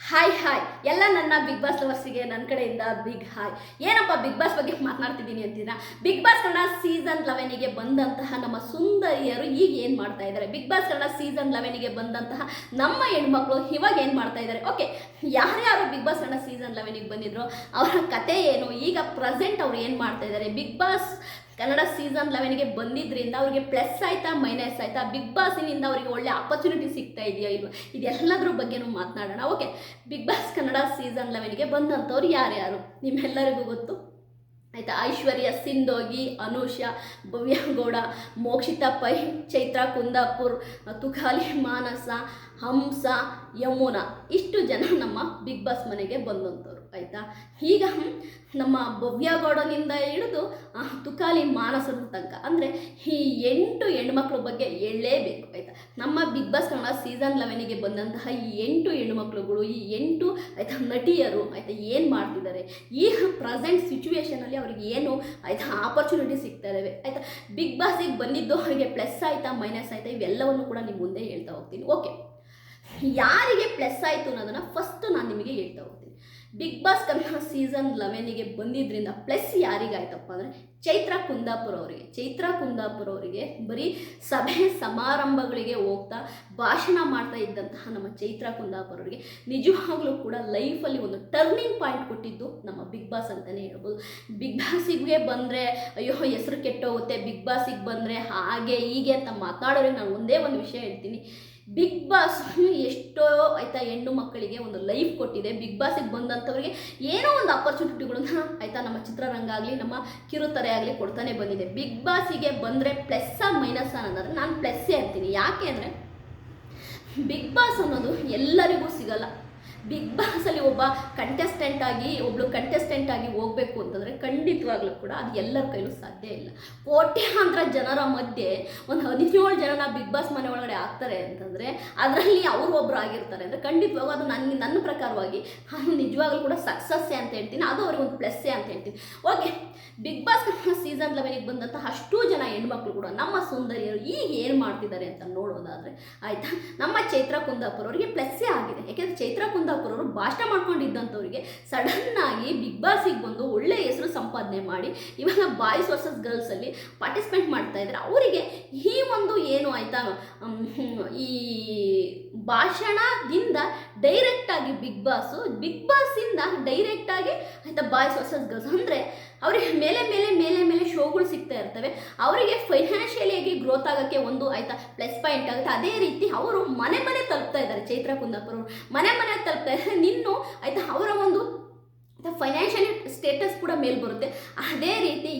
Hi hi ಎಲ್ಲ ನನ್ನ big boss ಲವರ್ಸಿಗೆ ನನ್ನ ಕಡೆಯಿಂದ ಬಿಗ್ ಹಾಯ್ ಏನಪ್ಪ ಬಿಗ್ ಬಾಸ್ ಬಗ್ಗೆ ಮಾತನಾಡ್ತಿದ್ದೀನಿ ಅಂತೀರಾ? ಬಿಗ್ ಬಾಸ್ ಕನ್ನಡ ಸೀಸನ್ ಲೆವೆನಿಗೆ ಬಂದಂತಹ ನಮ್ಮ ಸುಂದರಿಯರು ಈಗ ಏನು ಮಾಡ್ತಾ ಇದ್ದಾರೆ ಬಿಗ್ ಬಾಸ್ ಕನ್ನಡ ಸೀಸನ್ ಲೆವೆನಿಗೆ ಬಂದಂತಹ ನಮ್ಮ ಹೆಣ್ಮಕ್ಳು ಇವಾಗ ಏನು ಮಾಡ್ತಾ ಇದ್ದಾರೆ ಓಕೆ ಯಾರ್ಯಾರು ಬಿಗ್ ಬಾಸ್ ಕನ್ನಡ ಸೀಸನ್ ಲೆವೆನಿಗೆ ಬಂದಿದ್ರು, ಅವರ ಕತೆ ಏನು? ಈಗ ಪ್ರೆಸೆಂಟ್ ಅವ್ರು ಏನು ಮಾಡ್ತಾ ಇದ್ದಾರೆ ಬಿಗ್ ಬಾಸ್ ಕನ್ನಡ ಸೀಸನ್ ಲೆವೆನ್ಗೆ ಬಂದಿದ್ರಿಂದ ಅವ್ರಿಗೆ ಪ್ಲಸ್ ಆಯ್ತಾ ಮೈನಸ್ ಆಯ್ತಾ ಬಿಗ್ ಬಾಸಿನಿಂದ ಅವರಿಗೆ ಒಳ್ಳೆ ಆಪರ್ಚುನಿಟಿ ಸಿಗ್ತಾ ಇದೆಯಾ ಇಲ್ವಾ? ಇದೆಲ್ಲದ್ರ ಬಗ್ಗೆನೂ ಮಾತನಾಡೋಣ okay Big Boss Kannada season ಲೆವೆನ್ಗೆ ಬಂದಂಥವ್ರು ಯಾರ್ಯಾರು? ನಿಮ್ಮೆಲ್ಲರಿಗೂ ಗೊತ್ತು? ಆಯಿತಾ? ಐಶ್ವರ್ಯ ಸಿಂಧೋಗಿ ಅನುಷಾ ಭವ್ಯ ಗೌಡ ಮೋಕ್ಷಿತಾ ಪೈ, ಚೈತ್ರ ಕುಂದಾಪುರ್ ತುಖಾಲಿ ಮಾನಸ, ಹಂಸ, ಯಮುನಾ. ಇಷ್ಟು ಜನ ನಮ್ಮ ಬಿಗ್ ಬಾಸ್ ಮನೆಗೆ ಬಂದಂಥವ್ರು. ಆಯಿತಾ? ಈಗ ನಮ್ಮ ಭವ್ಯಗೌಡನಿಂದ ಹಿಡಿದು ತುಕಾಲಿ ಮಾನಸನ ತನಕ. ಅಂದರೆ ಈ ಎಂಟು ಹೆಣ್ಮಕ್ಳ ಬಗ್ಗೆ ಹೇಳಲೇಬೇಕು, ಆಯಿತಾ? ನಮ್ಮ ಬಿಗ್ ಬಾಸ್ ಕನ್ನಡ ಸೀಸನ್ ಲೆವೆನಿಗೆ ಬಂದಂತಹ ಈ ಎಂಟು ಹೆಣ್ಮಕ್ಳುಗಳು, ಈ ಎಂಟು, ಆಯಿತಾ, ನಟಿಯರು, ಆಯಿತಾ, ಏನು ಮಾಡ್ತಿದ್ದಾರೆ? ಈ ಪ್ರೆಸೆಂಟ್ ಸಿಚುವೇಶನಲ್ಲಿ ಅವ್ರಿಗೆ ಏನು, ಆಯಿತಾ ಆಪರ್ಚುನಿಟಿ ಸಿಗ್ತಾ ಇದ್ದಾವೆ, ಆಯಿತಾ? ಬಿಗ್ ಬಾಸಿಗೆ ಬಂದಿದ್ದು ಅವರಿಗೆ ಪ್ಲಸ್ ಆಯಿತಾ ಮೈನಸ್ ಆಯಿತಾ, ಇವೆಲ್ಲವನ್ನು ಕೂಡ ನಿಮ್ಮ ಮುಂದೆ ಹೇಳ್ತಾ ಹೋಗ್ತೀನಿ. ಓಕೆ ಯಾರಿಗೆ ಪ್ಲಸ್ ಆಯಿತು ಅನ್ನೋದನ್ನು ಫಸ್ಟ್ ನಾನು ನಿಮಗೆ ಹೇಳ್ತಾ ಹೋಗ್ತೀನಿ. ಬಿಗ್ ಬಾಸ್ ಕನ್ನಡ ಸೀಸನ್ ಲೆವೆನಿಗೆ ಬಂದಿದ್ದರಿಂದ ಪ್ಲಸ್ ಯಾರಿಗಾಯ್ತಪ್ಪ ಅಂದರೆ ಚೈತ್ರ ಕುಂದಾಪುರ ಅವರಿಗೆ. ಚೈತ್ರ ಕುಂದಾಪುರ ಅವರಿಗೆ ಬರೀ ಸಭೆ ಸಮಾರಂಭಗಳಿಗೆ ಹೋಗ್ತಾ ಭಾಷಣ ಮಾಡ್ತಾ ಇದ್ದಂತಹ ನಮ್ಮ ಚೈತ್ರ ಕುಂದಾಪುರ ಅವರಿಗೆ ನಿಜವಾಗ್ಲೂ ಕೂಡ ಲೈಫಲ್ಲಿ ಒಂದು ಟರ್ನಿಂಗ್ ಪಾಯಿಂಟ್ ಕೊಟ್ಟಿದ್ದು ನಮ್ಮ ಬಿಗ್ ಬಾಸ್ ಅಂತಲೇ ಹೇಳ್ಬೋದು. ಬಿಗ್ ಬಾಸಿಗೆ ಬಂದರೆ ಅಯ್ಯೋ ಹೆಸರು ಕೆಟ್ಟೋಗುತ್ತೆ. ಬಿಗ್ ಬಾಸಿಗೆ ಬಂದರೆ ಹಾಗೆ ಹೀಗೆ ಅಂತ ಮಾತಾಡೋರಿಗೆ ನಾನು ಒಂದೇ ಒಂದು ವಿಷಯ ಹೇಳ್ತೀನಿ. ಬಿಗ್ ಬಾಸ್ ಎಷ್ಟೋ ಆಯ್ತಾ ಹೆಣ್ಣು ಮಕ್ಕಳಿಗೆ ಒಂದು ಲೈಫ್ ಕೊಟ್ಟಿದೆ. ಬಿಗ್ ಬಾಸಿಗೆ ಬಂದಂಥವ್ರಿಗೆ ಏನೋ ಒಂದು ಅಪರ್ಚುನಿಟಿಗಳನ್ನ ಆಯ್ತಾ ನಮ್ಮ ಚಿತ್ರರಂಗ ಆಗಲಿ, ನಮ್ಮ ಕಿರುತೆರೆ ಆಗಲಿ ಕೊಡ್ತಾನೆ ಬಂದಿದೆ. ಬಿಗ್ ಬಾಸಿಗೆ ಬಂದರೆ ಆ ಮೈನಸ್ ಅನ್ನೋದಾದ್ರೆ ನಾನು ಪ್ಲಸ್ಸೇ ಅಂತೀನಿ. ಯಾಕೆ ಅಂದರೆ ಬಿಗ್ ಬಾಸ್ ಅನ್ನೋದು ಎಲ್ಲರಿಗೂ ಸಿಗಲ್ಲ. ಬಿಗ್ ಬಾಸಲ್ಲಿ ಒಬ್ಬ ಕಂಟೆಸ್ಟೆಂಟ್ ಆಗಿ, ಒಬ್ಳು ಕಂಟೆಸ್ಟೆಂಟ್ ಆಗಿ ಹೋಗ್ಬೇಕು ಅಂತಂದರೆ ಖಂಡಿತವಾಗ್ಲೂ ಕೂಡ ಅದು ಎಲ್ಲರ ಕೈಲೂ ಸಾಧ್ಯ ಇಲ್ಲ. ಕೋಟ್ಯಾಂತರ ಜನರ ಮಧ್ಯೆ ಒಂದು ಹದಿನೇಳು ಜನ ಬಿಗ್ ಬಾಸ್ ಮನೆ ಒಳಗಡೆ ಆಗ್ತಾರೆ ಅಂತಂದರೆ ಅದರಲ್ಲಿ ಅವರು ಒಬ್ಬರು ಆಗಿರ್ತಾರೆ ಅಂದರೆ ಖಂಡಿತವಾಗೂ ಅದು ನನ್ನ ನನ್ನ ಪ್ರಕಾರವಾಗಿ ನಾನು ನಿಜವಾಗ್ಲೂ ಕೂಡ ಸಕ್ಸಸ್ಸೇ ಅಂತ ಹೇಳ್ತೀನಿ. ಅದು ಅವ್ರಿಗೆ ಒಂದು ಪ್ಲಸ್ಸೇ ಅಂತ ಹೇಳ್ತೀನಿ. ಓಕೆ ಬಿಗ್ ಬಾಸ್ ಸೀಸನ್ ಲೆವೆನಿಗೆ ಬಂದಂತಹ ಅಷ್ಟೂ ಜನ ಹೆಣ್ಮಕ್ಳು ಕೂಡ ನಮ್ಮ ಸುಂದರಿಯರು ಈಗ ಏನು ಮಾಡ್ತಿದ್ದಾರೆ ಅಂತ ನೋಡೋದಾದರೆ, ಆಯಿತಾ? ನಮ್ಮ ಚೈತ್ರ ಕುಂದಾಪುರ ಅವರಿಗೆ ಪ್ಲಸ್ಸೇ ಆಗಿದೆ. ಯಾಕೆಂದರೆ ಚೈತ್ರ ಕುಂದಾಪುರ ಅವರು ಭಾಷಣ ಮಾಡ್ಕೊಂಡಿದ್ದಂಥವ್ರಿಗೆ ಸಡನ್ನಾಗಿ ಬಿಗ್ ಬಾಸಿಗೆ ಬಂದು ಒಳ್ಳೆ ಹೆಸರು ಸಂಪಾದನೆ ಮಾಡಿ ಇವಾಗ ಬಾಯ್ಸ್ ವರ್ಸಸ್ ಗರ್ಲ್ಸಲ್ಲಿ ಪಾರ್ಟಿಸಿಪೇಟ್ ಮಾಡ್ತಾ ಇದ್ದಾರೆ. ಅವರಿಗೆ ಈ ಒಂದು ಏನು ಆಯಿತಾ? ಈ ಭಾಷಣದಿಂದ ಡೈರೆಕ್ಟಾಗಿ ಬಿಗ್ ಬಾಸು, ಬಿಗ್ ಬಾಸಿಂದ ಡೈರೆಕ್ಟಾಗಿ ಆಯಿತಾ ಬಾಯ್ಸ್ ವರ್ಸಸ್ ಗರ್ಲ್ಸ್. ಅಂದರೆ ಅವರಿಗೆ ಮೇಲೆ ಮೇಲೆ ಮೇಲೆ ಮೇಲೆ ಶೋಗಳು ಸಿಗ್ತಾ ಇರ್ತವೆ. ಅವರಿಗೆ ಫೈನಾನ್ಷಿಯಲಿಯಾಗಿ ಗ್ರೋತ್ ಆಗೋಕ್ಕೆ ಒಂದು ಆಯಿತಾ? ಪ್ಲಸ್ ಪಾಯಿಂಟ್ ಆಗುತ್ತೆ. ಅದೇ ರೀತಿ ಅವರು ಮನೆ ಮನೆ ತಲುಪ್ತಾ ಇದ್ದಾರೆ. ಚೈತ್ರ ಕುಂದಾಪುರ ಅವರು ಮನೆ ಮನೆ ತಲುಪ್ತಾ ಇದ್ದಾರೆ. ನಿನ್ನೂ ಆಯಿತಾ ಅವರ ಒಂದು ಫೈನಾನ್ಷಿಯಲಿ ಸ್ಟೇಟಸ್ ಕೂಡ ಮೇಲೆ ಬರುತ್ತೆ. ಅದೇ ರೀತಿ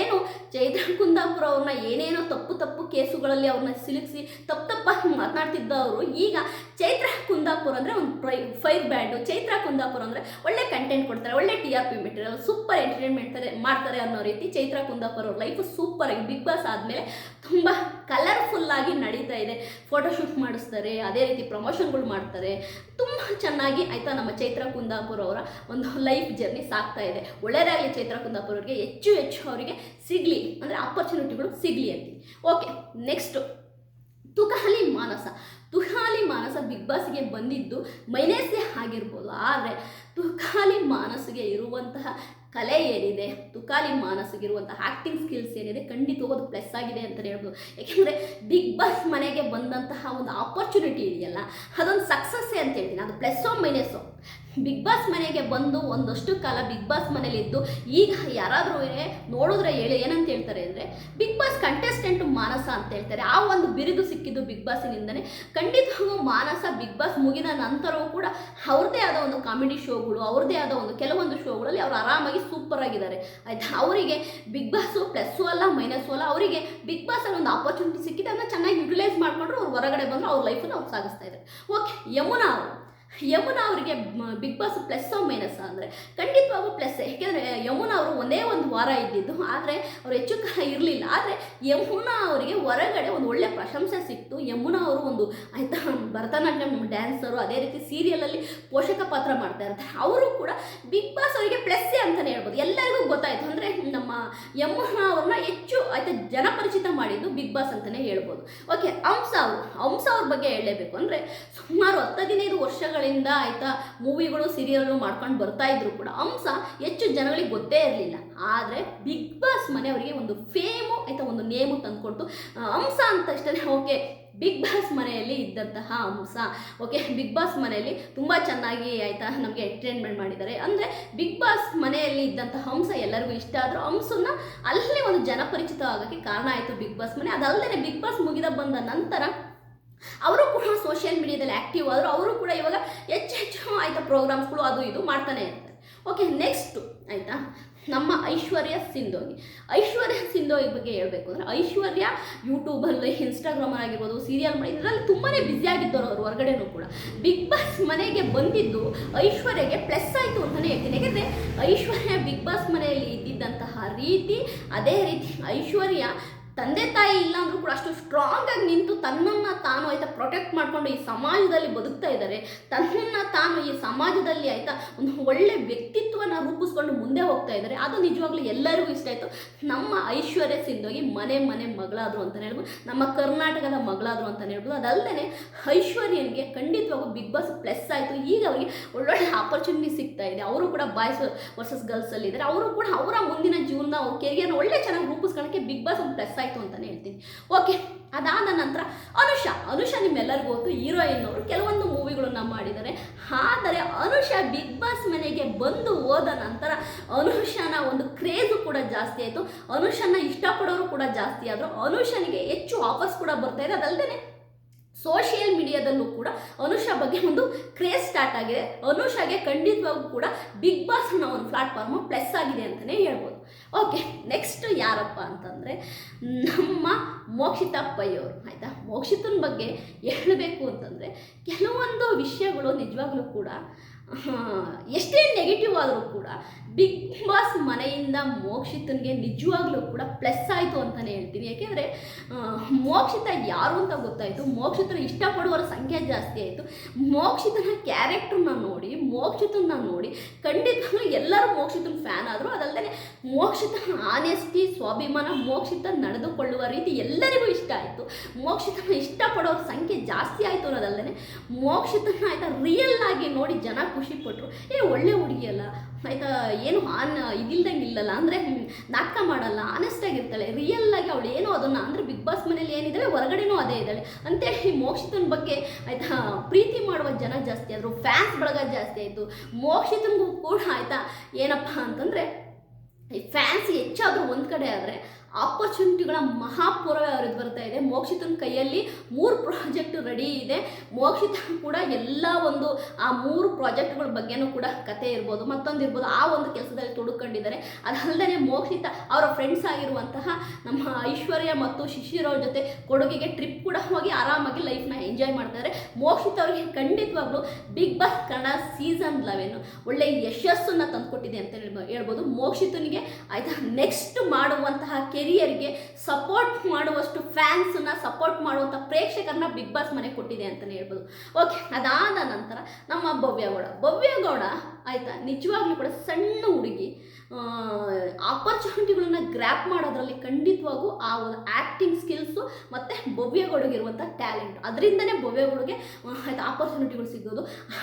ಏನು ಚೈತ್ರ ಕುಂದಾಪುರ ಅವ್ರನ್ನ ಏನೇನೋ ತಪ್ಪು ತಪ್ಪು ಕೇಸುಗಳಲ್ಲಿ ಅವ್ರನ್ನ ಸಿಲುಕಿಸಿ, ತಪ್ಪು ತಪ್ಪಾಗಿ ಮಾತನಾಡ್ತಿದ್ದವರು, ಈಗ ಚೈತ್ರ ಕುಂದಾಪುರ ಅಂದರೆ ಒಂದು ಪ್ರೈ, ಫೈರ್ ಬ್ಯಾಂಡು. ಚೈತ್ರ ಕುಂದಾಪುರ ಅಂದರೆ ಒಳ್ಳೆ ಕಂಟೆಂಟ್ ಕೊಡ್ತಾರೆ, ಒಳ್ಳೆ T R P material super entertainment ಮಾಡ್ತಾರೆ ಅನ್ನೋ ರೀತಿ ಚೈತ್ರ ಕುಂದಾಪುರ ಅವ್ರ ಲೈಫು ಸೂಪರಾಗಿ ಬಿಗ್ ಬಾಸ್ ಆದಮೇಲೆ ತುಂಬ ಕಲರ್ಫುಲ್ಲಾಗಿ ನಡೀತಾ ಇದೆ. ಫೋಟೋಶೂಟ್ ಮಾಡಿಸ್ತಾರೆ, ಅದೇ ರೀತಿ ಪ್ರಮೋಷನ್ಗಳು ಮಾಡ್ತಾರೆ. ತುಂಬ ಚೆನ್ನಾಗಿ ಆಯಿತಾ ನಮ್ಮ ಚೈತ್ರ ಕುಂದಾಪುರ ಅವರ ಒಂದು ಲೈಫ್ ಜರ್ನಿ ಸಾಗ್ತಾ ಇದೆ. ಒಳ್ಳೆಯದಾಗಲಿ ಚೈತ್ರ ಕುಂದಾಪುರ ಅವರಿಗೆ ಹೆಚ್ಚು ಹೆಚ್ಚು ಅವರಿಗೆ ಸಿಗಲಿ, ಅಂದರೆ ಆಪರ್ಚುನಿಟಿಗಳು ಸಿಗಲಿ ಅಂತ. Okay next Tukali Manasa. Tukali Manasa big ಬಾಸ್ಗೆ ಬಂದಿದ್ದು ಮೈನಸ್ಸೇ ಆಗಿರ್ಬೋದು, ಆದರೆ ತುಕಾಲಿ ಮಾನಸಿಗೆ ಇರುವಂತಹ ಕಲೆ ಏನಿದೆ ತುಕಾಲಿ ಮಾನಸಿಗಿರುವಂಥ ಆ್ಯಕ್ಟಿಂಗ್ ಸ್ಕಿಲ್ಸ್ ಏನಿದೆ ಖಂಡಿತವಾಗೂ ಅದು ಪ್ಲಸ್ ಆಗಿದೆ ಅಂತಲೇ ಹೇಳ್ಬೋದು. ಯಾಕೆಂದರೆ ಬಿಗ್ ಬಾಸ್ ಮನೆಗೆ ಬಂದಂತಹ ಒಂದು ಆಪರ್ಚುನಿಟಿ ಇದೆಯಲ್ಲ, ಅದೊಂದು ಸಕ್ಸಸ್ಸೇ ಅಂತ ಹೇಳ್ತೀನಿ. ಅದು ಪ್ಲಸ್ಸೋ ಮೈನಸ್ಸೋ ಬಿಗ್ ಬಾಸ್ ಮನೆಗೆ ಬಂದು ಒಂದಷ್ಟು ಕಾಲ ಬಿಗ್ ಬಾಸ್ ಮನೇಲಿದ್ದು ಈಗ ಯಾರಾದರೂ ನೋಡಿದ್ರೆ ಹೇಳಿ, ಏನಂತ ಹೇಳ್ತಾರೆ ಅಂದರೆ ಬಿಗ್ ಬಾಸ್ ಕಂಟೆಸ್ಟೆಂಟ್ ಮಾನಸ ಅಂತ ಹೇಳ್ತಾರೆ. ಆ ಒಂದು ಬಿರುದು ಸಿಕ್ಕಿದ್ದು ಬಿಗ್ ಬಾಸಿನಿಂದನೇ ಖಂಡಿತವಾಗೂ ಮಾನಸ ಬಿಗ್ ಬಾಸ್ ಮುಗಿದ ನಂತರವೂ ಕೂಡ ಅವ್ರದೇ ಆದ ಒಂದು ಕಾಮಿಡಿ ಶೋಗಳು ಅವ್ರದೇ ಆದ ಒಂದು ಕೆಲವೊಂದು ಶೋಗಳಲ್ಲಿ ಅವ್ರು ಆರಾಮಾಗಿ ಸೂಪರ್ ಆಗಿದ್ದಾರೆ. ಆಯ್ತಾ? ಅವರಿಗೆ ಬಿಗ್ ಬಾಸು ಪ್ಲಸ್ಸು ಅಲ್ಲ ಮೈನಸ್ಸು ಅಲ್ಲ, ಅವರಿಗೆ ಬಿಗ್ ಬಾಸಲ್ಲಿ ಒಂದು ಆಪರ್ಚುನಿಟಿ ಸಿಕ್ಕಿದೆ, ಅದನ್ನ ಚೆನ್ನಾಗಿ ಯುಟಿಲೈಸ್ ಮಾಡಿಕೊಂಡ್ರು, ಅವ್ರು ಹೊರಗಡೆ ಬಂದರು, ಅವ್ರ ಲೈಫನ್ನು ಅವ್ರು ಸಾಗಿಸ್ತಾ ಇದ್ದಾರೆ. ಓಕೆ ಯಮುನಾ ಅವರು. ಯಮುನಾ ಅವರಿಗೆ ಬಿಗ್ ಬಾಸ್ ಪ್ಲಸ್ ಮೈನಸ್ ಅಂದರೆ? ಖಂಡಿತವಾಗೂ ಪ್ಲಸ್ ಏಕೆಂದರೆ ಯಮುನಾ ಅವರು ಒಂದೇ ಒಂದು ವಾರ ಇದ್ದಿದ್ದು, ಆದರೆ ಅವರು ಹೆಚ್ಚು ಕಾಲ ಇರಲಿಲ್ಲ. ಆದರೆ ಯಮುನಾ ಅವರಿಗೆ ಹೊರಗಡೆ ಒಂದು ಒಳ್ಳೆ ಪ್ರಶಂಸೆ ಸಿಕ್ತು. ಯಮುನಾ ಅವರು ಒಂದು, ಆಯಿತಾ, ಭರತನಾಟ್ಯಂ ಡ್ಯಾನ್ಸರು ಅದೇ ರೀತಿ ಸೀರಿಯಲಲ್ಲಿ ಪೋಷಕ ಪಾತ್ರ ಮಾಡ್ತಾ ಇರ್ತಾರೆ. ಅವರು ಕೂಡ ಬಿಗ್ ಬಾಸ್ ಅವರಿಗೆ ಪ್ಲಸ್ಸೇ ಅಂತಲೇ ಹೇಳ್ಬೋದು. ಎಲ್ಲರಿಗೂ ಗೊತ್ತಾಯಿತು. ಅಂದರೆ ನಮ್ಮ ಯಮುನಾ ಅವ್ರನ್ನ ಹೆಚ್ಚು, ಆಯಿತಾ, ಜನಪರಿಚಿತ ಮಾಡಿದ್ದು ಬಿಗ್ ಬಾಸ್ ಅಂತಲೇ ಹೇಳ್ಬೋದು. ಓಕೆ ಹಂಸ ಅವರು. ಹಂಸ ಅವ್ರ ಬಗ್ಗೆ ಹೇಳಲೇಬೇಕು. ಅಂದರೆ ಸುಮಾರು ಹತ್ತು ಹದಿನೈದು ವರ್ಷಗಳ ವರ್ಷಗಳಿಂದ ಆಯಿತಾ ಮೂವಿಗಳು ಸೀರಿಯಲ್ಗಳು ಮಾಡ್ಕೊಂಡು ಬರ್ತಾ ಇದ್ರು ಕೂಡ. ಅಂಶ ಹೆಚ್ಚು ಜನಗಳಿಗೆ ಗೊತ್ತೇ ಇರಲಿಲ್ಲ. ಆದರೆ ಬಿಗ್ ಬಾಸ್ ಮನೆಯವರಿಗೆ ಒಂದು ಫೇಮು ಆಯಿತಾ ಒಂದು ನೇಮು ತಂದುಕೊಟ್ಟು ಅಂಶ ಅಂತ ಇಷ್ಟೇ ಓಕೆ ಬಿಗ್ ಬಾಸ್ ಮನೆಯಲ್ಲಿ ಇದ್ದಂತಹ ಅಂಶ. ಓಕೆ ಬಿಗ್ ಬಾಸ್ ಮನೆಯಲ್ಲಿ ತುಂಬ ಚೆನ್ನಾಗಿ ಆಯಿತಾ ನಮಗೆ ಎಂಟರ್ಟೈನ್ಮೆಂಟ್ ಮಾಡಿದ್ದಾರೆ. ಅಂದರೆ ಬಿಗ್ ಬಾಸ್ ಮನೆಯಲ್ಲಿ ಇದ್ದಂತಹ ಅಂಶ ಎಲ್ಲರಿಗೂ ಇಷ್ಟ ಆದರೂ ಅಂಶನ ಅಲ್ಲೇ ಒಂದು ಜನಪರಿಚಿತ ಆಗೋಕ್ಕೆ ಕಾರಣ ಆಯಿತು ಬಿಗ್ ಬಾಸ್ ಮನೆ. ಅದಲ್ಲದೆ ಬಿಗ್ ಬಾಸ್ ಮುಗಿದ ಬಂದ ನಂತರ ಅವರು ಕೂಡ ಸೋಷಿಯಲ್ ಮೀಡಿಯಾದಲ್ಲಿ ಆ್ಯಕ್ಟಿವ್ ಆದರೂ ಅವರು ಕೂಡ ಇವಾಗ ಹೆಚ್ಚು ಹೆಚ್ಚು ಆಯಿತಾ ಪ್ರೋಗ್ರಾಮ್ಸ್ಗಳು ಅದು ಇದು ಮಾಡ್ತಾನೆ ಇರ್ತಾರೆ. ಓಕೆ ನೆಕ್ಸ್ಟು ಆಯಿತಾ? ನಮ್ಮ ಐಶ್ವರ್ಯ ಸಿಂಧೋಗಿ. ಐಶ್ವರ್ಯ ಸಿಂಧೋಗಿ ಬಗ್ಗೆ ಹೇಳಬೇಕು ಅಂದರೆ ಐಶ್ವರ್ಯ ಯೂಟ್ಯೂಬಲ್ಲಿ ಇನ್ಸ್ಟಾಗ್ರಾಮ್ ಆಗಿರ್ಬೋದು ಸೀರಿಯಲ್ ಮಾಡಿ, ಇದರಲ್ಲಿ ತುಂಬಾ ಬ್ಯುಸಿ ಆಗಿದ್ದವರು ಅವರು ಹೊರಗಡೆನೂ ಕೂಡ. ಬಿಗ್ ಬಾಸ್ ಮನೆಗೆ ಬಂದಿದ್ದು ಐಶ್ವರ್ಯಗೆ ಪ್ಲಸ್ ಆಯಿತು ಅಂತಲೇ ಹೇಳ್ತೀನಿ. ಯಾಕೆಂದರೆ ಐಶ್ವರ್ಯ ಬಿಗ್ ಬಾಸ್ ಮನೆಯಲ್ಲಿ ಇದ್ದಿದ್ದಂತಹ ರೀತಿ, ಅದೇ ರೀತಿ ಐಶ್ವರ್ಯ ತಂದೆ ತಾಯಿ ಇಲ್ಲ ಅಂದ್ರೂ ಕೂಡ ಅಷ್ಟು ಸ್ಟ್ರಾಂಗ್ ಆಗಿ ನಿಂತು ತನ್ನನ್ನು ತಾನು ಆಯ್ತಾ ಪ್ರೊಟೆಕ್ಟ್ ಮಾಡಿಕೊಂಡು ಈ ಸಮಾಜದಲ್ಲಿ ಬದುಕ್ತಾ ಇದ್ದಾರೆ. ತನ್ನನ್ನು ತಾನು ಈ ಸಮಾಜದಲ್ಲಿ ಆಯ್ತಾ ಒಂದು ಒಳ್ಳೆ ವ್ಯಕ್ತಿತ್ವನ ರೂಪಿಸ್ಕೊಂಡು ಮುಂದೆ ಹೋಗ್ತಾ ಇದ್ದಾರೆ. ಅದು ನಿಜವಾಗ್ಲೂ ಎಲ್ಲರಿಗೂ ಇಷ್ಟ ಆಯಿತು. ನಮ್ಮ ಐಶ್ವರ್ಯ ಸಿಂಧೋಗಿ ಮನೆ ಮನೆ ಮಗಳಾದ್ರು ಅಂತ ಹೇಳ್ಬೋದು. ನಮ್ಮ ಕರ್ನಾಟಕದ ಮಗಳಾದ್ರು ಅಂತ ಹೇಳ್ಬೋದು. ಅದಲ್ಲದೆ ಐಶ್ವರ್ಯನಿಗೆ ಖಂಡಿತವಾಗೂ ಬಿಗ್ ಬಾಸ್ ಪ್ಲಸ್ ಆಯಿತು. ಈಗ ಅವರಿಗೆ ಒಳ್ಳೊಳ್ಳೆ ಆಪರ್ಚುನಿಟಿ ಸಿಗ್ತಾ ಇದೆ. ಅವರು ಕೂಡ ಬಾಯ್ಸ್ ವರ್ಸಸ್ ಗರ್ಲ್ಸಲ್ಲಿ ಇದ್ದಾರೆ. ಅವರು ಕೂಡ ಅವರ ಮುಂದಿನ ಜೀವನ ಅವ್ರ ಕೆರಿಯರ್ನ ಒಳ್ಳೆ ಚೆನ್ನಾಗಿ ರೂಪಿಸ್ಕೊಳ್ಳೋಕ್ಕೆ ಬಿಗ್ ಬಾಸ್ ಒಂದು ಪ್ಲಸ್ ಆಯಿತು ಅಂತಲೇ ಹೇಳ್ತೀನಿ. ಓಕೆ ಅದಾದ ನಂತರ ಅನುಷ ಅನುಷ ನಿಮ್ಮೆಲ್ಲರಿಗೂ ಗೊತ್ತು ಹೀರೋಯಿನ್ ಅವರು ಕೆಲವೊಂದು ಮೂವಿಗಳನ್ನ ಮಾಡಿದ್ದಾರೆ. ಆದರೆ ಅನುಷಾ ಬಿಗ್ ಬಾಸ್ ಮನೆಗೆ ಬಂದು ಹೋದ ನಂತರ ಅನುಷನ ಒಂದು ಕ್ರೇಜು ಕೂಡ ಜಾಸ್ತಿ ಆಯಿತು. ಅನುಷನ ಇಷ್ಟಪಡೋರು ಕೂಡ ಜಾಸ್ತಿ ಆದರು ಅನುಷನಿಗೆ ಹೆಚ್ಚು ಆಫರ್ಸ್ ಕೂಡ ಬರ್ತಾ ಇದೆ. ಅದಲ್ಲದೆ ಸೋಷಿಯಲ್ ಮೀಡಿಯಾದಲ್ಲೂ ಕೂಡ ಅನುಷಾ ಬಗ್ಗೆ ಒಂದು ಕ್ರೇಜ್ ಸ್ಟಾರ್ಟ್ ಆಗಿದೆ. ಅನುಷಾಗೆ ಖಂಡಿತವಾಗೂ ಕೂಡ ಬಿಗ್ ಬಾಸ್ ಅನ್ನೋ ಒಂದು ಪ್ಲಾಟ್ಫಾರ್ಮ್ ಪ್ಲಸ್ ಆಗಿದೆ ಅಂತಲೇ ಹೇಳ್ಬೋದು. ಓಕೆ ನೆಕ್ಸ್ಟ್ ಯಾರಪ್ಪ ಅಂತಂದರೆ ನಮ್ಮ ಮೋಕ್ಷಿತಾ ಪೈ ಅವರು, ಆಯಿತಾ? ಮೋಕ್ಷಿತನ ಬಗ್ಗೆ ಹೇಳಬೇಕು ಅಂತಂದರೆ ಕೆಲವೊಂದು ವಿಷಯಗಳು ನಿಜವಾಗ್ಲೂ ಕೂಡ ಎಷ್ಟೇ ನೆಗೆಟಿವ್ ಆದರೂ ಕೂಡ ಬಿಗ್ ಬಾಸ್ ಮನೆಯಿಂದ ಮೋಕ್ಷಿತನಿಗೆ ನಿಜವಾಗ್ಲೂ ಕೂಡ ಪ್ಲಸ್ ಹೇಳ್ತೀನಿ. ಯಾಕೆಂದರೆ ಮೋಕ್ಷಿತ ಯಾರು ಅಂತ ಗೊತ್ತಾಯಿತು. ಮೋಕ್ಷಿತನ ಇಷ್ಟಪಡುವವರ ಸಂಖ್ಯೆ ಜಾಸ್ತಿ ಆಯಿತು. ಮೋಕ್ಷಿತನ ಕ್ಯಾರೆಕ್ಟ್ರನ್ನ ನೋಡಿ ಮೋಕ್ಷಿತನ ನೋಡಿ, ಖಂಡಿತವಾಗ್ಲೂ ಎಲ್ಲರೂ ಮೋಕ್ಷಿತನ ಫ್ಯಾನ್ ಆದರೂ. ಅದಲ್ಲದೆ ಮೋಕ್ಷಿತ ಆನೆಸ್ಟಿ ಸ್ವಾಭಿಮಾನ, ಮೋಕ್ಷಿತ ನಡೆದುಕೊಳ್ಳುವ ರೀತಿ ಎಲ್ಲರಿಗೂ ಇಷ್ಟ ಆಯಿತು. ಮೋಕ್ಷಿತನ ಇಷ್ಟಪಡೋರ ಸಂಖ್ಯೆ ಜಾಸ್ತಿ ಆಯಿತು ಅನ್ನೋದಲ್ಲದೆ ಮೋಕ್ಷಿತನ ಆಯಿತಾ ರಿಯಲ್ ಆಗಿ ನೋಡಿ ಜನ ಖುಷಿ ಪಟ್ಟರು ಏ, ಒಳ್ಳೆ ಹುಡುಗಿಯಲ್ಲ ಆಯಿತಾ, ಏನು ಆನ್ ಇದಿಲ್ದಂಗೆ ಇಲ್ಲಲ್ಲ. ಅಂದರೆ ನಾಟಕ ಮಾಡಲ್ಲ. ಆನೆಸ್ಟಾಗಿರ್ತಾಳೆ ರಿಯಲ್ ಆಗಿ ಅವಳು ಏನೋ ಅದನ್ನು, ಅಂದರೆ ಬಿಗ್ ಬಾಸ್ ಮನೇಲಿ ಏನಿದ್ದಾಳೆ ಹೊರಗಡೆನೂ ಅದೇ ಇದ್ದಾಳೆ. ಅಂತೇಳಿ ಮೋಕ್ಷಿತನ ಬಗ್ಗೆ ಆಯಿತಾ, ಪ್ರೀತಿ ಮಾಡುವ ಜನ ಜಾಸ್ತಿ ಆದರು ಫ್ಯಾನ್ಸ್ ಬಳಗ ಜಾಸ್ತಿ ಆಯಿತು. ಮೋಕ್ಷಿತನಿಗೂ ಕೂಡ ಆಯಿತಾ, ಏನಪ್ಪ ಅಂತಂದರೆ, ಈ ಫ್ಯಾನ್ಸ್ ಹೆಚ್ಚಾದರೂ ಒಂದು ಕಡೆ ಆದರೆ ಆಪರ್ಚುನಿಟಿಗಳ ಮಹಾಪೂರವೇ ಅವ್ರಿಗೆ ಬರ್ತಾ ಇದೆ. ಮೋಕ್ಷಿತನ ಕೈಯಲ್ಲಿ ಮೂರು ಪ್ರಾಜೆಕ್ಟ್ ರೆಡಿ ಇದೆ. ಮೋಕ್ಷಿತ ಕೂಡ ಎಲ್ಲ ಒಂದು, ಆ ಮೂರು ಪ್ರಾಜೆಕ್ಟ್ಗಳ ಬಗ್ಗೆನೂ ಕೂಡ ಕತೆ ಇರ್ಬೋದು. ಮತ್ತೊಂದು ಇರ್ಬೋದು. ಆ ಒಂದು ಕೆಲಸದಲ್ಲಿ ತೊಡ್ಕೊಂಡಿದ್ದಾರೆ. ಅದಲ್ಲದೆ ಮೋಕ್ಷಿತ ಅವರ ಫ್ರೆಂಡ್ಸ್ ಆಗಿರುವಂತಹ ನಮ್ಮ ಐಶ್ವರ್ಯ ಮತ್ತು ಶಿಶಿರ್ ಜೊತೆ ಕೊಡುಗೆಗೆ ಟ್ರಿಪ್ ಕೂಡ ಹೋಗಿ ಆರಾಮಾಗಿ ಲೈಫ್ನ ಎಂಜಾಯ್ ಮಾಡ್ತಾರೆ. ಮೋಕ್ಷಿತ್ ಅವರಿಗೆ ಖಂಡಿತವಾಗ್ಲೂ big boss Kannada season eleven? ಒಳ್ಳೆ ಯಶಸ್ಸನ್ನು ತಂದುಕೊಟ್ಟಿದೆ ಅಂತ ಹೇಳ್ಬೋ- ಹೇಳ್ಬೋದು. ಮೋಕ್ಷಿತನಿಗೆ ಆಯ್ತಾ ನೆಕ್ಸ್ಟ್ ಮಾಡುವಂತಹ ಕೆರಿಯರ್ಗೆ ಸಪೋರ್ಟ್ ಮಾಡುವಷ್ಟು ಫ್ಯಾನ್ಸನ್ನ ಸಪೋರ್ಟ್ ಮಾಡುವಂಥ ಪ್ರೇಕ್ಷಕರನ್ನ ಬಿಗ್ ಬಾಸ್ ಮನೆ ಕೊಟ್ಟಿದೆ ಅಂತಲೇ ಹೇಳ್ಬೋದು. ಓಕೆ ಅದಾದ ನಂತರ ನಮ್ಮ ಭವ್ಯಗೌಡ. ಭವ್ಯಗೌಡ ಆಯಿತಾ? ನಿಜವಾಗ್ಲೂ ಕೂಡ ಸಣ್ಣ ಹುಡುಗಿ ಆಪರ್ಚುನಿಟಿಗಳನ್ನ ಗ್ರ್ಯಾಪ್ ಮಾಡೋದ್ರಲ್ಲಿ ಖಂಡಿತವಾಗೂ ಆ ಒಂದು ಆ್ಯಕ್ಟಿಂಗ್ ಸ್ಕಿಲ್ಸು ಮತ್ತು ಭವ್ಯಗೌಡಗಿರುವಂಥ ಟ್ಯಾಲೆಂಟ್ ಅದರಿಂದನೇ ಭವ್ಯಗೌಡಗೆ ಆಯ್ತು ಆಪರ್ಚುನಿಟಿಗಳು ಸಿಗೋದು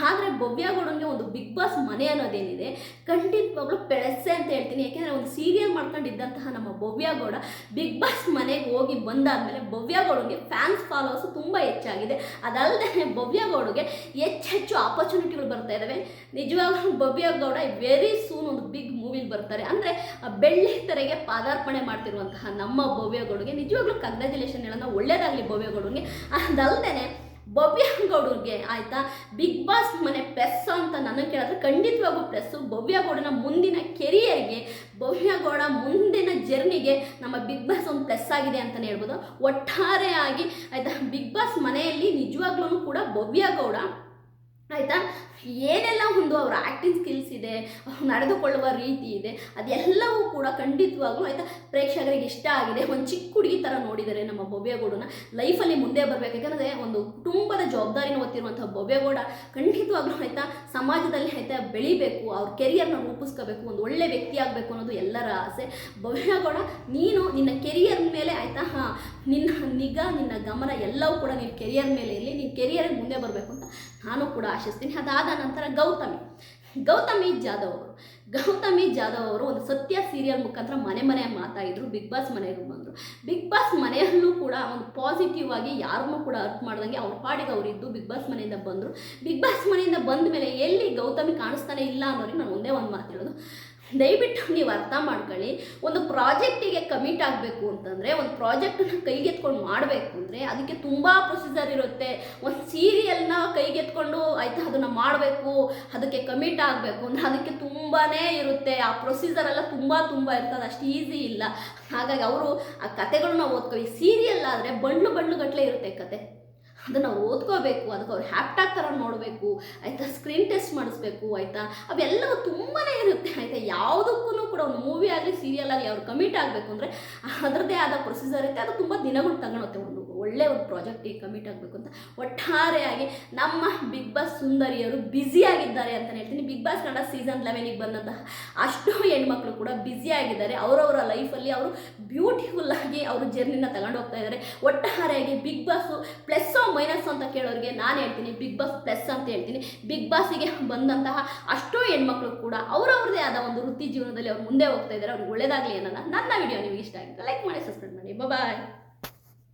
ಆದರೆ ಭವ್ಯಗೌಡನಿಗೆ ಒಂದು ಬಿಗ್ ಬಾಸ್ ಮನೆ ಅನ್ನೋದೇನಿದೆ, ಖಂಡಿತವಾಗ್ಲೂ ಪೆಳೆಸೆ ಅಂತ ಹೇಳ್ತೀನಿ. ಯಾಕೆಂದರೆ ಒಂದು ಸೀರಿಯಲ್ ಮಾಡ್ಕೊಂಡಿದ್ದಂತಹ ನಮ್ಮ ಭವ್ಯಗೌಡ ಬಿಗ್ ಬಾಸ್ ಮನೆಗೆ ಹೋಗಿ ಬಂದಾದಮೇಲೆ ಭವ್ಯಗೌಡಗೆ ಫ್ಯಾನ್ಸ್ ಫಾಲೋವರ್ಸು ತುಂಬ ಹೆಚ್ಚಾಗಿದೆ. ಅದಲ್ಲದೆ ಭವ್ಯಗೌಡಗೆ ಹೆಚ್ಚು ಹೆಚ್ಚು ಆಪರ್ಚುನಿಟಿಗಳು ಬರ್ತಾ ಇದ್ದಾವೆ ನಿಜವಾಗ್ಲೂ ಭವ್ಯಗೌಡ ವೆರಿ ಸೂನ್ ಒಂದು ಬಿಗ್ ಮೂವಿಲಿ ಬರ್ತಾರೆ. ಅಂದರೆ ಬೆಳ್ಳಿ ತೆರೆಗೆ ಪಾದಾರ್ಪಣೆ ಮಾಡ್ತಿರುವಂತಹ ನಮ್ಮ ಭವ್ಯಗೌಡಗೆ ನಿಜವಾಗ್ಲೂ ಕಂಗ್ರ್ಯಾಚುಲೇಷನ್ ಹೇಳೋಣ ಒಳ್ಳೇದಾಗಲಿ ಭವ್ಯಗೌಡನಿಗೆ ಅದಲ್ಲದೆ ಭವ್ಯಗೌಡರಿಗೆ ಆಯಿತಾ ಬಿಗ್ ಬಾಸ್ ಮನೆ ಪ್ರೆಸ್ ಅಂತ ನನಗೆ ಕೇಳಿದ್ರೆ ಖಂಡಿತವಾಗೂ ಭವ್ಯ ಗೌಡನ ಮುಂದಿನ ಕೆರಿಯರ್ಗೆ ಭವ್ಯಗೌಡ ಮುಂದಿನ ಜರ್ನಿಗೆ ನಮ್ಮ ಬಿಗ್ ಬಾಸ್ ಒಂದು ಪ್ಲಸ್ ಆಗಿದೆ ಅಂತಲೇ ಹೇಳ್ಬೋದು. ಒಟ್ಟಾರೆಯಾಗಿ ಆಯಿತಾ ಬಿಗ್ ಬಾಸ್ ಮನೆಯಲ್ಲಿ ನಿಜವಾಗ್ಲೂ ಕೂಡ ಭವ್ಯಗೌಡ ಆಯಿತಾ? ಏನೆಲ್ಲ ಒಂದು ಅವರ ಆ್ಯಕ್ಟಿಂಗ್ ಸ್ಕಿಲ್ಸ್ ಇದೆ, ಅವ್ರು ನಡೆದುಕೊಳ್ಳುವ ರೀತಿ ಇದೆ, ಅದೆಲ್ಲವೂ ಕೂಡ ಖಂಡಿತವಾಗ್ಲೂ ಆಯಿತಾ? ಪ್ರೇಕ್ಷಕರಿಗೆ ಇಷ್ಟ ಆಗಿದೆ. ಒಂದು ಚಿಕ್ಕ ಹುಡುಗಿ ಥರ ನೋಡಿದರೆ ನಮ್ಮ ಭವ್ಯಗೌಡನ ಲೈಫಲ್ಲಿ ಮುಂದೆ ಬರಬೇಕು. ಯಾಕಂದರೆ ಒಂದು ಕುಟುಂಬದ ಜವಾಬ್ದಾರಿನ ಹೊತ್ತಿರುವಂಥ ಭವ್ಯಗೌಡ ಖಂಡಿತವಾಗ್ಲೂ ಆಯಿತಾ ಸಮಾಜದಲ್ಲಿ ಆಯಿತಾ ಬೆಳಿಬೇಕು, ಅವ್ರ ಕೆರಿಯರ್ನ ರೂಪಿಸ್ಕೋಬೇಕು, ಒಂದು ಒಳ್ಳೆ ವ್ಯಕ್ತಿ ಆಗಬೇಕು ಅನ್ನೋದು ಎಲ್ಲರ ಆಸೆ. ಭವ್ಯಗೌಡ ನೀನು ನಿನ್ನ ಕೆರಿಯರ್ ಮೇಲೆ ಆಯಿತಾ? ಹಾಂ, ನಿನ್ನ ನಿಗಾ, ನಿನ್ನ ಗಮನ ಎಲ್ಲವೂ ಕೂಡ ನಿನ್ನ ಕೆರಿಯರ್ ಮೇಲೆ ಇರಲಿ. ನಿನ್ನ ಕೆರಿಯರ್ಗೆ ಮುಂದೆ ಬರಬೇಕು ಅಂತ ನಾನು ಕೂಡ ಆಶಿಸ್ತೀನಿ. ಅದಾದ ನಂತರ ಗೌತಮಿ. ಗೌತಮಿ ಜಾಧವ್ ಅವರು. ಗೌತಮಿ ಜಾಧವ್ ಅವರು ಒಂದು ಸತ್ಯ ಸೀರಿಯಲ್ ಮುಖಾಂತರ ಮನೆ ಮನೆ ಮಾತಾಡಿದ್ರು. ಬಿಗ್ ಬಾಸ್ ಮನೆಗೂ ಬಂದರು. ಬಿಗ್ ಬಾಸ್ ಮನೆಯಲ್ಲೂ ಕೂಡ ಒಂದು ಪಾಸಿಟಿವ್ ಆಗಿ ಯಾರನ್ನೂ ಕೂಡ ಅರ್ಥ ಮಾಡ್ದಂಗೆ ಅವ್ರ ಪಾಡಿಗೆ ಅವರಿದ್ದು ಬಿಗ್ ಬಾಸ್ ಮನೆಯಿಂದ ಬಂದರು. ಬಿಗ್ ಬಾಸ್ ಮನೆಯಿಂದ ಬಂದ ಮೇಲೆ ಎಲ್ಲಿ ಗೌತಮಿ ಕಾಣಿಸ್ತಾನೆ ಇಲ್ಲ ಅನ್ನೋರಿಗೆ ನಾನು ಒಂದೇ ಒಂದು ಮಾತು ಹೇಳೋದು. ದಯವಿಟ್ಟು ನೀವು ಅರ್ಥ ಮಾಡ್ಕೊಳ್ಳಿ. ಒಂದು ಪ್ರಾಜೆಕ್ಟಿಗೆ ಕಮಿಟ್ ಆಗಬೇಕು ಅಂತಂದರೆ, ಒಂದು ಪ್ರಾಜೆಕ್ಟನ್ನ ಕೈಗೆತ್ಕೊಂಡು ಮಾಡಬೇಕು ಅಂದರೆ, ಅದಕ್ಕೆ ತುಂಬ ಪ್ರೊಸೀಜರ್ ಇರುತ್ತೆ. ಒಂದು ಸೀರಿಯಲ್ನ ಕೈಗೆತ್ಕೊಂಡು, ಆಯಿತಾ, ಅದನ್ನು ಮಾಡಬೇಕು, ಅದಕ್ಕೆ ಕಮಿಟ್ ಆಗಬೇಕು ಅಂದರೆ ಅದಕ್ಕೆ ತುಂಬಾ ಇರುತ್ತೆ. ಆ ಪ್ರೊಸೀಜರ್ ಎಲ್ಲ ತುಂಬ ತುಂಬ ಇರ್ತದೆ, ಅಷ್ಟು ಈಸಿ ಇಲ್ಲ. ಹಾಗಾಗಿ ಅವರು ಆ ಕತೆಗಳನ್ನ ಓದ್ಕೊಳ್ಳಿ. ಈ ಸೀರಿಯಲ್ ಆದರೆ ಬಂಡ್ಲು ಬಂಡ್ಲು ಗಟ್ಟಲೆ ಇರುತ್ತೆ ಕತೆ. ಅದನ್ನು ಓದ್ಕೋಬೇಕು, ಅದಕ್ಕೆ ಅವ್ರು ಹ್ಯಾಪ್ಟಾಗ್ ಥರ ನೋಡಬೇಕು, ಆಯಿತಾ ಸ್ಕ್ರೀನ್ ಟೆಸ್ಟ್ ಮಾಡಿಸ್ಬೇಕು, ಆಯಿತಾ? ಅವೆಲ್ಲವೂ ತುಂಬಾ ಇರುತ್ತೆ, ಆಯಿತಾ? ಯಾವುದಕ್ಕೂ ಕೂಡ ಒಂದು ಮೂವಿ ಆಗಲಿ ಸೀರಿಯಲ್ ಆಗಲಿ ಅವ್ರು ಕಮಿಟ್ ಆಗಬೇಕು ಅಂದರೆ ಅದರದ್ದೇ ಆದ ಪ್ರೊಸೀಜರ್ ಇರುತ್ತೆ, ಅದು ತುಂಬ ದಿನಗಳು ತಗೊಳುತ್ತೆ ಒಂದು ಒಳ್ಳೆ ಒಂದು ಪ್ರಾಜೆಕ್ಟಿಗೆ ಕಮಿಟ್ ಆಗಬೇಕು ಅಂತ ಒಟ್ಟಾರೆಯಾಗಿ ನಮ್ಮ ಬಿಗ್ ಬಾಸ್ ಸುಂದರಿಯರು ಬ್ಯುಸಿಯಾಗಿದ್ದಾರೆ ಅಂತ ಹೇಳ್ತೀನಿ. ಬಿಗ್ ಬಾಸ್ ಕನ್ನಡ ಸೀಸನ್ ಲೆವೆನಿಗೆ ಬಂದಂತಹ ಅಷ್ಟು ಹೆಣ್ಮಕ್ಳು ಕೂಡ ಬ್ಯುಸಿಯಾಗಿದ್ದಾರೆ ಅವರವರ ಲೈಫಲ್ಲಿ ಅವರು ಬ್ಯೂಟಿಫುಲ್ ಆಗಿ ಅವರು ಜರ್ನಿನ ತಗೊಂಡು ಹೋಗ್ತಾ ಇದ್ದಾರೆ. ಒಟ್ಟಾರೆಯಾಗಿ ಬಿಗ್ ಬಾಸು ಪ್ಲಸ್ಸು ಮೈನಸ್ ಅಂತ ಕೇಳೋರಿಗೆ ನಾನು ಹೇಳ್ತೀನಿ. ಬಿಗ್ ಬಾಸ್ ಪ್ಲಸ್ ಅಂತ ಹೇಳ್ತೀನಿ. ಬಿಗ್ ಬಾಸಿಗೆ ಬಂದಂತಹ ಅಷ್ಟೋ ಹೆಣ್ಮಕ್ಳು ಕೂಡ ಅವರವ್ರದೇ ಆದ ಒಂದು ವೃತ್ತಿ ಜೀವನದಲ್ಲಿ ಅವ್ರು ಮುಂದೆ ಹೋಗ್ತಾ ಇದ್ದಾರೆ. ಅವ್ರಿಗೆ ಒಳ್ಳೇದಾಗಲಿ ಅನ್ನೋಣ ನನ್ನ ವಿಡಿಯೋ ನಿಮಗೆ ಇಷ್ಟ ಆಗಿತ್ತು ಲೈಕ್ ಮಾಡಿ ಸಬ್ಸ್ಕ್ರೈಬ್ ಮಾಡಿ. ಬಾಯ್